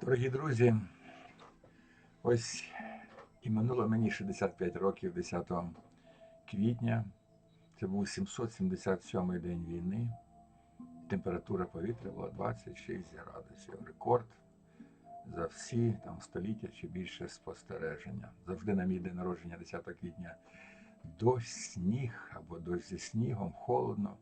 Дорогі друзі, ось і минуло мені 65 років 10 квітня. Це був 777 день війни. Температура повітря була 26 градусів. Рекорд за всі там, століття чи більше спостереження. Завжди на мій день народження 10 квітня дощ, сніг або дощ зі снігом, холодно.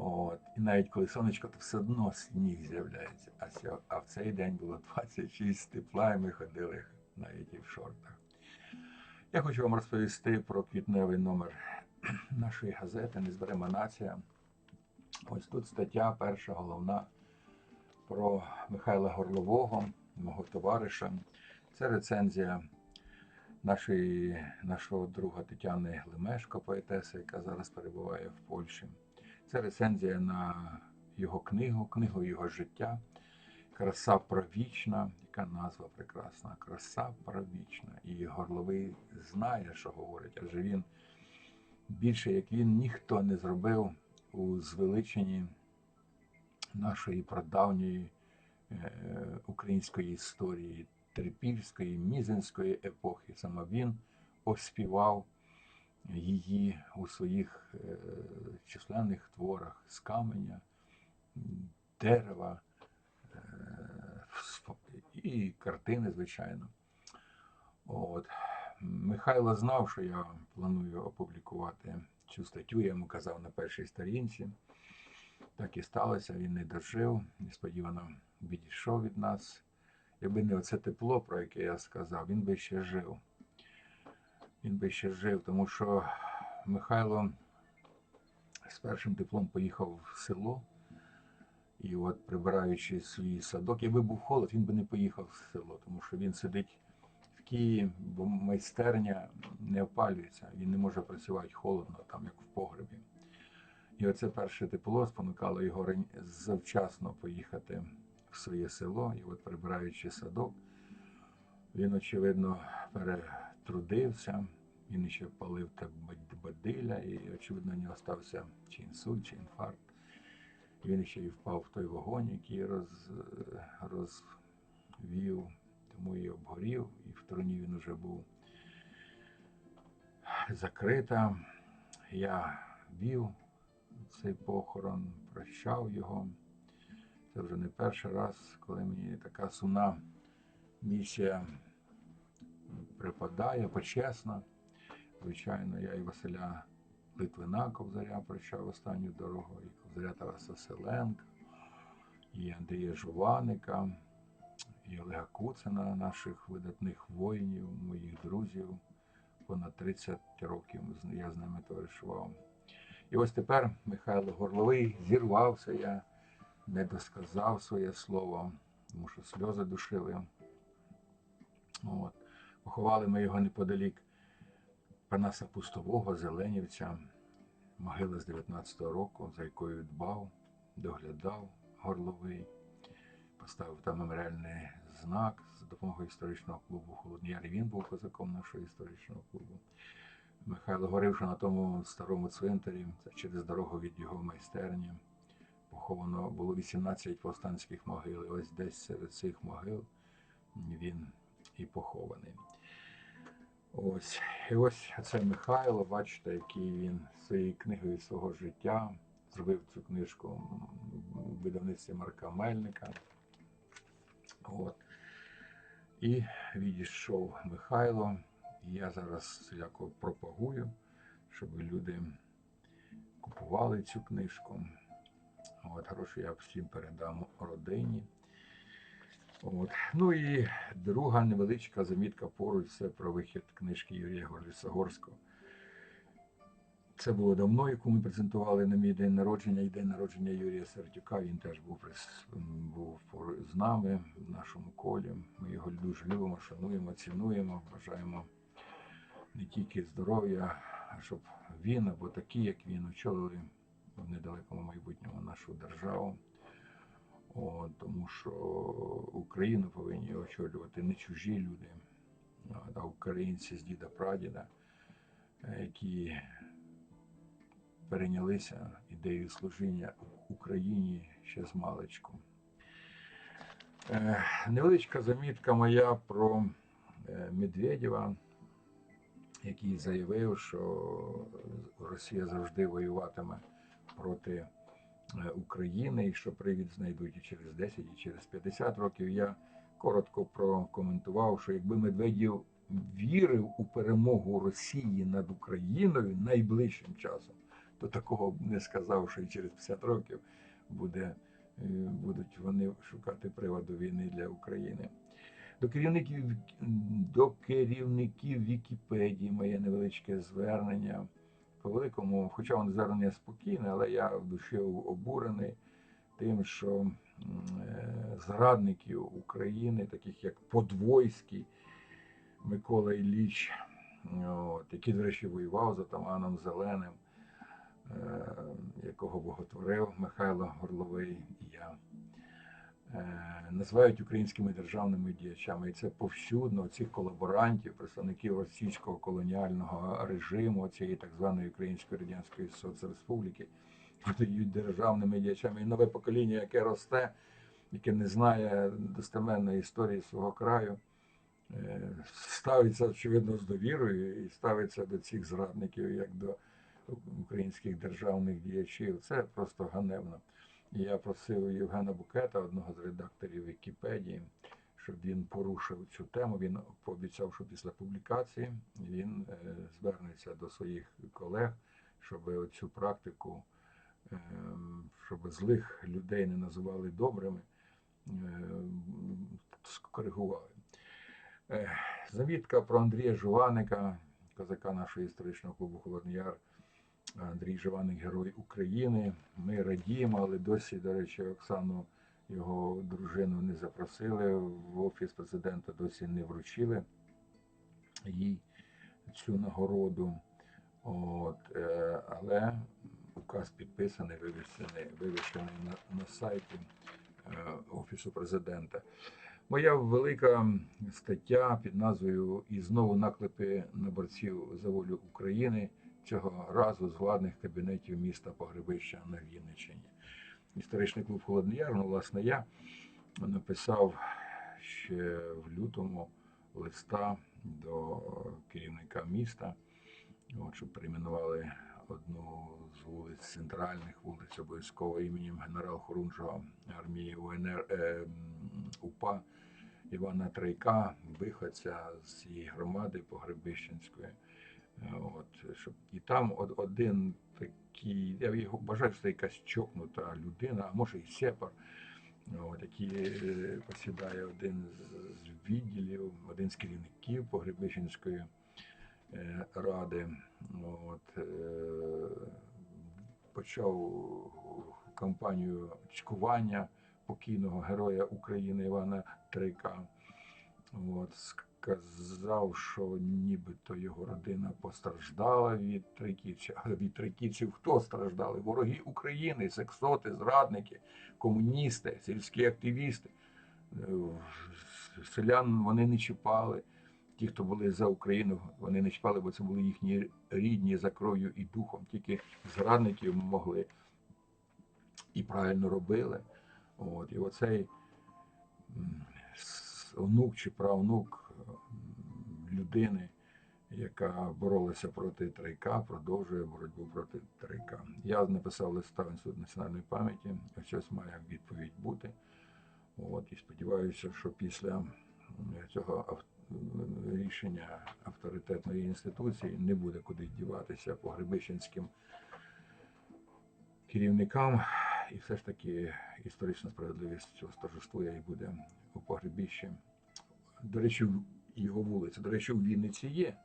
От. І навіть коли сонечко, то все одно сніг з'являється. А, сьо- а в цей день було 26 тепла, і ми ходили навіть і в шортах. Я хочу вам розповісти про квітневий номер нашої газети Незберема нація. Ось тут стаття, перша головна про Михайла Горлового, мого товариша. Це рецензія нашої, нашого друга Тетяни Глимешко, поетеси, яка зараз перебуває в Польщі. Це рецензія на його книгу, книгу його життя. Краса провічна, яка назва прекрасна. Краса провічна. І горловий знає, що говорить, адже він більше як він ніхто не зробив у звеличенні нашої прадавньої е, української історії, трипільської, мізинської епохи. Саме він оспівав її у своїх е, численних творах з каменя, дерева е, і картини, звичайно. От. Михайло знав, що я планую опублікувати цю статтю, я йому казав на першій сторінці. Так і сталося, він не дожив, несподівано відійшов від нас. Якби не оце тепло, про яке я сказав, він би ще жив він би ще жив, тому що Михайло з першим теплом поїхав в село. І от прибираючи свій садок, якби був холод, він би не поїхав в село, тому що він сидить в Києві, бо майстерня не опалюється, він не може працювати холодно, там як в погребі. І оце перше тепло спонукало його завчасно поїхати в своє село. І от прибираючи садок, він, очевидно, перетрудився, він ще палив так бадиля, і, очевидно, у нього стався чи інсульт, чи інфаркт. Він ще й впав в той вогонь, який роз, розвів, тому і обгорів, і в труні він вже був закрита. Я вів цей похорон, прощав його. Це вже не перший раз, коли мені така сумна місія припадає, почесна. Звичайно, я і Василя Литвина Ковзаря прощав останню дорогу, і Ковзаря Тараса Селенка, і Андрія Жуваника, і Олега Куцина, наших видатних воїнів, моїх друзів. Понад 30 років я з ними товаришував. І ось тепер Михайло Горловий зірвався, я не досказав своє слово, тому що сльози душили. От. Поховали ми його неподалік Панаса Пустового, Зеленівця, могила з 19-го року, за якою дбав, доглядав горловий, поставив там меморіальний знак з допомогою історичного клубу Холодний Яр. І Він був козаком нашого історичного клубу. Михайло говорив, що на тому старому цвинтарі, через дорогу від його майстерні, поховано було 18 повстанських могил. І ось десь серед цих могил він і похований. Ось. І ось це Михайло, бачите, який він своєю книгою свого життя зробив цю книжку в видавництві Марка Мельника. От. І відійшов Михайло. Я зараз яко пропагую, щоб люди купували цю книжку. От, гроші я всім передам родині. От. Ну і друга невеличка замітка поруч це про вихід книжки Юрія Горлісогорського. Це було давно, яку ми презентували на мій день народження і день народження Юрія Сердюка. Він теж був, був з нами в нашому колі. Ми його дуже любимо, шануємо, цінуємо, бажаємо не тільки здоров'я, а щоб він або такі, як він, очолили в недалекому майбутньому нашу державу. О, тому що Україну повинні очолювати не чужі люди, а українці з діда прадіда, е, які перейнялися ідеєю служіння Україні ще з маличку. Е, Невеличка замітка моя про е, Медведєва, який заявив, що Росія завжди воюватиме проти України і що привід знайдуть і через 10, і через 50 років. Я коротко прокоментував, що якби Медведєв вірив у перемогу Росії над Україною найближчим часом, то такого б не сказав, що і через 50 років буде, е, будуть вони шукати приводу війни для України. До керівників, до керівників Вікіпедії моє невеличке звернення. Великому, хоча воно звернення спокійне, але я в душі обурений тим, що е, зрадників України, таких як Подвойський Микола Ілліч, от, який, до речі, воював з отаманом Зеленим, е, якого боготворив Михайло Горловий і я. Е, називають українськими державними діячами. І це повсюдно цих колаборантів, представників російського колоніального режиму, цієї так званої Української Радянської Соцреспубліки, подають державними діячами. І нове покоління, яке росте, яке не знає достеменної історії свого краю, е, ставиться, очевидно, з довірою і ставиться до цих зрадників як до українських державних діячів. Це просто ганебно. Я просив Євгена Букета, одного з редакторів Вікіпедії, щоб він порушив цю тему. Він пообіцяв, що після публікації він е, звернеться до своїх колег, щоб цю практику, е, щоб злих людей не називали добрими, е, скоригували. Замітка про Андрія Жуваника, козака нашого історичного клубу Холодний Яр. Андрій Жованик, Герой України. Ми радіємо, але досі, до речі, Оксану, його дружину не запросили в офіс президента, досі не вручили їй цю нагороду. От, е, але указ підписаний, вивішений, вивішений на, на сайті е, Офісу президента. Моя велика стаття під назвою І знову наклепи на борців за волю України цього разу з владних кабінетів міста Погребища на Вінниччині. Історичний клуб Холодний Яр, ну, власне, я написав ще в лютому листа до керівника міста, щоб перейменували одну з вулиць, центральних вулиць, обов'язково іменем генерал Хорунжого армії УНР е, УПА Івана Трейка, виходця з цієї громади Погребищенської. От, щоб і там од- один такий, я його вважаю, що це якась чокнута людина, а може і сепар, от, який е, посідає один з- відділів, один з керівників Погребищенської е, ради. От, е, почав кампанію чкування покійного героя України Івана Трейка. От, сказав, що нібито його родина постраждала від триківців. А від триківців хто страждали? Вороги України, сексоти, зрадники, комуністи, сільські активісти. Е, Селян вони не чіпали. Ті, хто були за Україну, вони не чіпали, бо це були їхні рідні за кров'ю і духом. Тільки зрадників могли і правильно робили. От, і оцей онук чи правнук людини, яка боролася проти Трейка, продовжує боротьбу проти Трейка. Я написав листа в Інститут національної пам'яті, щось має відповідь бути. От, і сподіваюся, що після цього рішення авторитетної інституції не буде куди діватися погребищенським керівникам, і все ж таки історична справедливість цього стожествує і буде у погребіщі. До речі, в- його вулиця, до речі, у Вінниці є.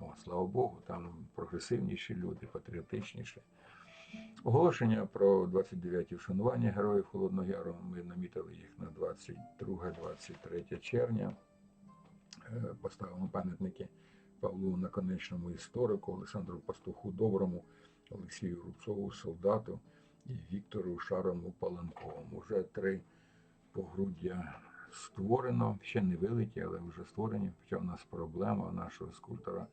О, слава Богу, там прогресивніші люди, патріотичніші. Оголошення про 29-ті вшанування героїв Холодного Яру. Ми намітили їх на 22-23 червня. Е, Поставимо пам'ятники Павлу Наконечному історику, Олександру Пастуху Доброму, Олексію Рубцову, солдату і Віктору Шаровну Паленковому. Вже три погруддя створено, ще не вилиті, але вже створені. Хоча в нас проблема у нашого скульптора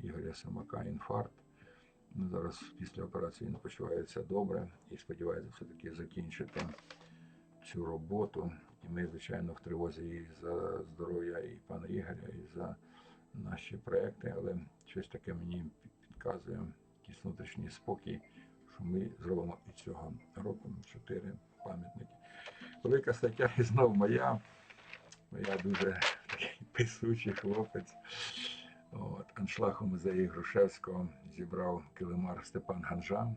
Ігоря Самака інфаркт. Ну, Зараз після операції він почувається добре і сподівається все-таки закінчити цю роботу. І ми, звичайно, в тривозі і за здоров'я і пана Ігоря, і за наші проекти, але щось таке мені підказує, якийсь внутрішній спокій, що ми зробимо і цього року чотири пам'ятники. Велика стаття і знов моя. Я дуже такий писучий хлопець. От, аншлаг у музеї Грушевського зібрав килимар Степан Ганжа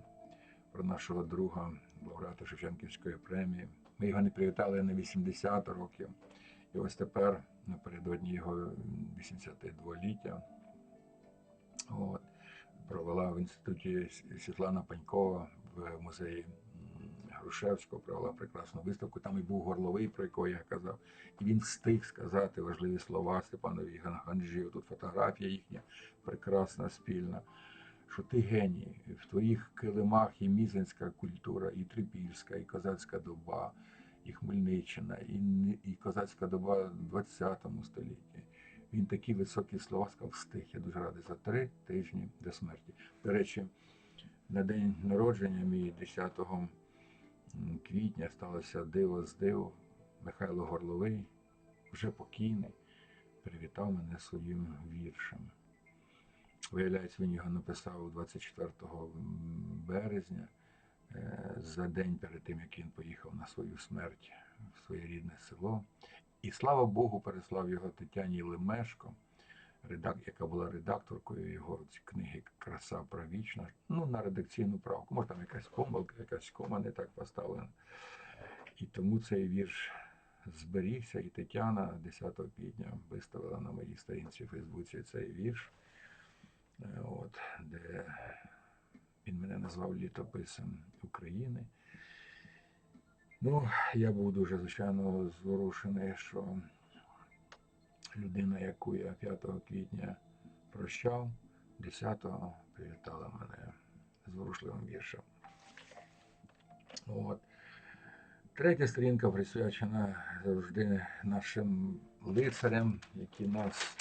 про нашого друга, лауреата Шевченківської премії. Ми його не привітали на 80 років. І ось тепер, напередодні його 82-ліття, от, провела в інституті Світлана Панькова в музеї Грушевського, провела прекрасну виставку. Там і був горловий, про якого я казав. І він встиг сказати важливі слова Степанові Ган- Ганжі. Тут фотографія їхня прекрасна, спільна. Що ти геній, в твоїх килимах і мізинська культура, і трипільська, і козацька доба, і Хмельниччина, і, і козацька доба в 20 столітті. Він такі високі слова сказав, встиг. Я дуже радий за три тижні до смерті. До речі, на день народження мій 10 м, квітня сталося диво з диво. Михайло Горловий, вже покійний, привітав мене своїм віршем. Виявляється, він його написав 24 березня, е, за день перед тим, як він поїхав на свою смерть в своє рідне село. І слава Богу, переслав його Тетяні Лемешко, яка була редакторкою його книги Краса правічна. Ну, на редакційну правку. Може, там якась помилка, якась кома не так поставлена. І тому цей вірш зберігся, і Тетяна 10 квітня виставила на моїй сторінці в Фейсбуці цей вірш, е, от, де він мене назвав літописом України. Ну, я був дуже, звичайно, зворушений, що людина, яку я 5 квітня прощав, 10-го привітала мене зворушливим віршем. От. Третя сторінка присвячена завжди нашим лицарям, які нас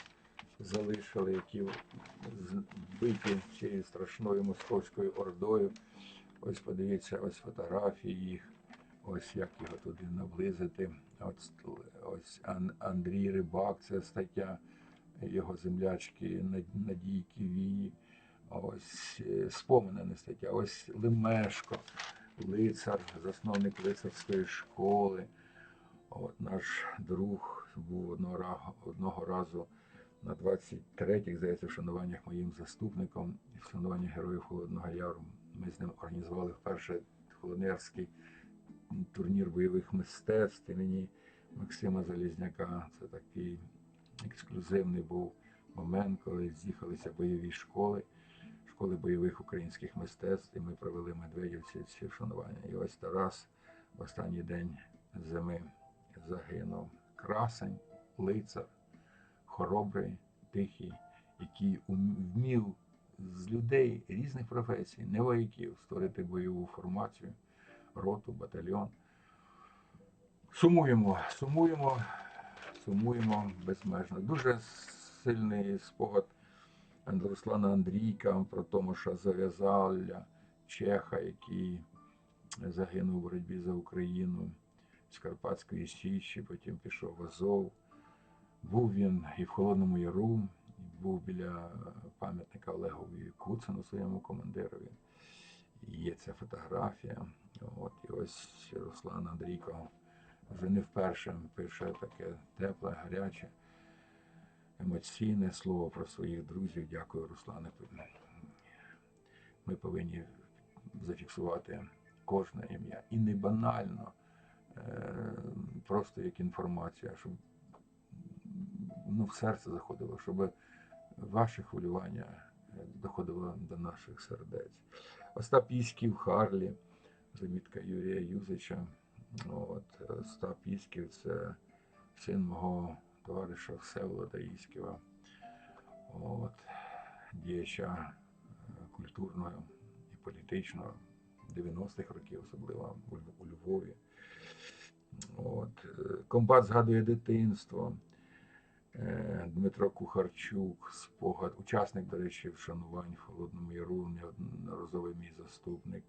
залишили, які збиті цією страшною московською ордою. Ось подивіться, ось фотографії їх, ось як його туди наблизити. Ось, ось Андрій Рибак, це стаття його землячки Над- Надійки Ось е, споминана стаття, ось Лемешко, лицар, засновник лицарської школи. От наш друг був одного, одного разу на 23-х, здається, вшануваннях моїм заступником вшанування Героїв Холодного Яру. Ми з ним організували вперше холодноярський турнір бойових мистецтв імені Максима Залізняка. Це такий ексклюзивний був момент, коли з'їхалися бойові школи, школи бойових українських мистецтв, і ми провели Медведівці ці вшанування. І ось Тарас в останній день зими загинув. Красень, лицар, хоробрий, тихий, який вмів з людей різних професій, не вояків, створити бойову формацію, роту, батальйон. Сумуємо, сумуємо, сумуємо безмежно. Дуже сильний спогад Руслана Андрійка про Томаша Зав'язаля, Чеха, який загинув у боротьбі за Україну з Карпатської Січі, потім пішов в Азов. Був він і в Холодному Яру, і був біля пам'ятника Олегові Куцину, своєму командирові. Є ця фотографія. От, і ось Руслан Андрійко вже не вперше пише таке тепле, гаряче, емоційне слово про своїх друзів. Дякую, Руслане. Ми повинні зафіксувати кожне ім'я. І не банально, е, просто як інформація, щоб ну, в серце заходило, щоб ваше хвилювання е, доходило до наших сердець. Остап Іськів, Харлі, замітка Юрія Юзича. От, е, Остап Іськів це син мого товариша Всеволода Іськіва, от, діяча е, культурного і політичного 90-х років, особливо у Львові. От, е, комбат згадує дитинство. Дмитро Кухарчук, спогад, учасник, до речі, вшанувань в Холодному Яру, неодноразовий мій заступник.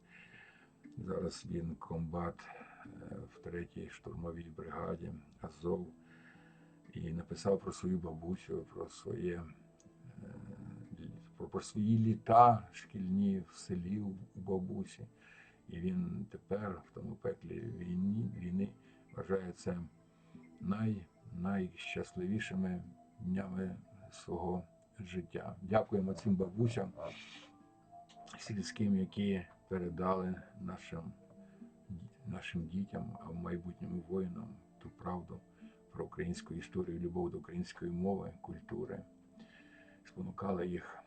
Зараз він комбат е, в третій штурмовій бригаді Азов і написав про свою бабусю, про своє е, про, свої літа шкільні в селі у бабусі. І він тепер в тому пеклі війні, війни вважає це най, найщасливішими днями свого життя. Дякуємо цим бабусям сільським, які передали нашим, нашим дітям, а в майбутньому воїнам ту правду про українську історію, любов до української мови, культури, спонукали їх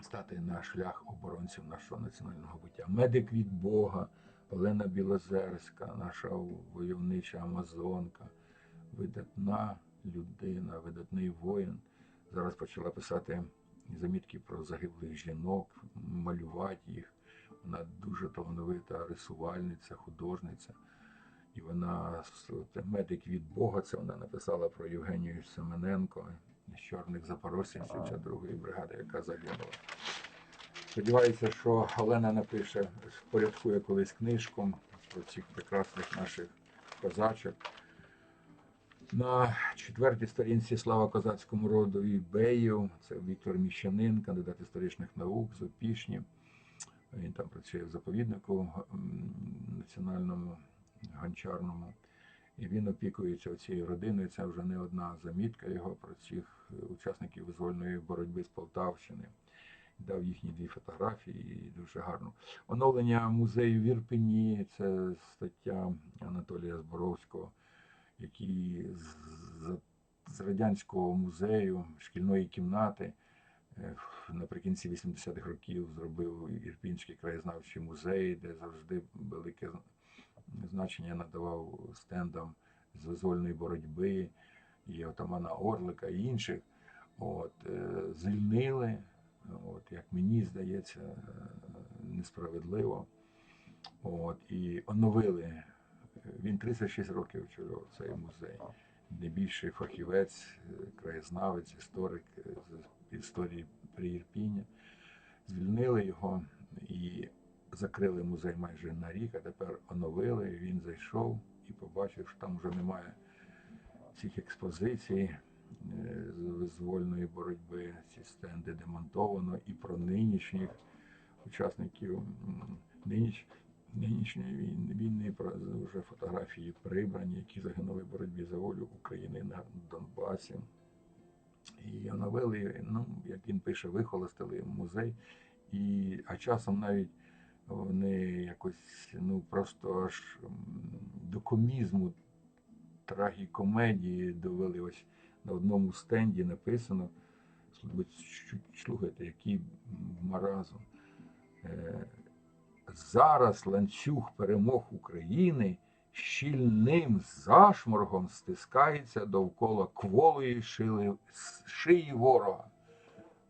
стати на шлях оборонців нашого національного буття. Медик від Бога, Олена Білозерська, наша войовнича Амазонка, видатна людина, видатний воїн. Зараз почала писати замітки про загиблих жінок, малювати їх. Вона дуже талановита рисувальниця, художниця. І вона медик від Бога, це вона написала про Євгенію Семененко з чорних запорожців 72-ї бригади, яка загинула. Сподіваюся, що Олена напише, впорядкує колись книжку про цих прекрасних наших козачок. На четвертій сторінці слава козацькому роду і Бею. Це Віктор Міщанин, кандидат історичних наук з Опішні. Він там працює в заповіднику національному гончарному. І він опікується цією родиною. Це вже не одна замітка його про цих е, учасників визвольної боротьби з Полтавщини. Дав їхні дві фотографії дуже гарно. Оновлення музею в Ірпені це стаття Анатолія Зборовського, який з, з, з радянського музею шкільної кімнати е, наприкінці 80-х років зробив Ірпінський краєзнавчий музей, де завжди велике значення надавав стендам з визвольної боротьби, і отамана Орлика і інших. От, е, звільнили, от, як мені здається, е, несправедливо. От, і оновили. Він 36 років очолював цей музей. Найбільший фахівець, е, краєзнавець, історик з історії Приірпіння. Звільнили його і закрили музей майже на рік, а тепер оновили. Він зайшов і побачив, що там вже немає цих експозицій е, з визвольної боротьби. Ці стенди демонтовано і про нинішніх учасників ниніч, нинішньої війни, вже фотографії прибрані, які загинули в боротьбі за волю України на Донбасі. І оновили, ну, як він пише, вихолостили музей. І, а часом навіть вони якось ну просто аж до комізму трагікомедії довели ось на одному стенді написано. Слухайте, який маразм. Е, Зараз ланцюг перемог України щільним зашморгом стискається довкола кволої шили, шиї ворога.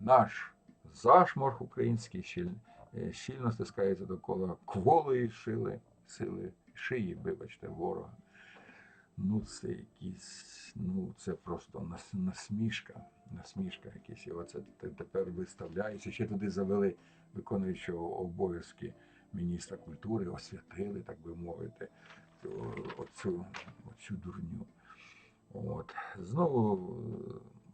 Наш зашморг український щіль, е, щільно стискається довкола кволої шили, сили, шиї, вибачте, ворога. Ну, це якісь, ну, це просто нас- насмішка, насмішка якісь. І оце тепер виставляється. Ще туди завели виконуючого обов'язки міністра культури, освятили, так би мовити, оцю, оцю дурню. От. Знову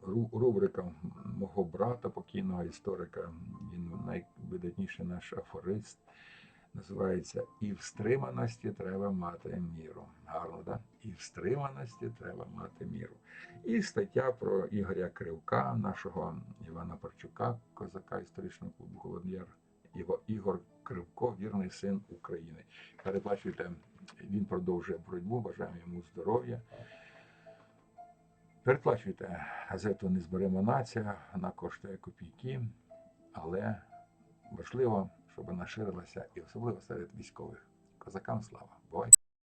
е, рубрика мого брата, покійного історика, він найвидатніший наш афорист. Називається І в стриманості треба мати міру. Гарно. Да? І в стриманості треба мати міру. І стаття про Ігоря Кривка, нашого Івана Парчука, козака історичного клубу Холодняр. Його Ігор Кривко, вірний син України. Передбачуйте, він продовжує боротьбу, бажаємо йому здоров'я. Переплачуйте газету Не зберемо нація, вона коштує копійки, але важливо, щоб вона ширилася і особливо серед військових. Козакам слава! Бувайте!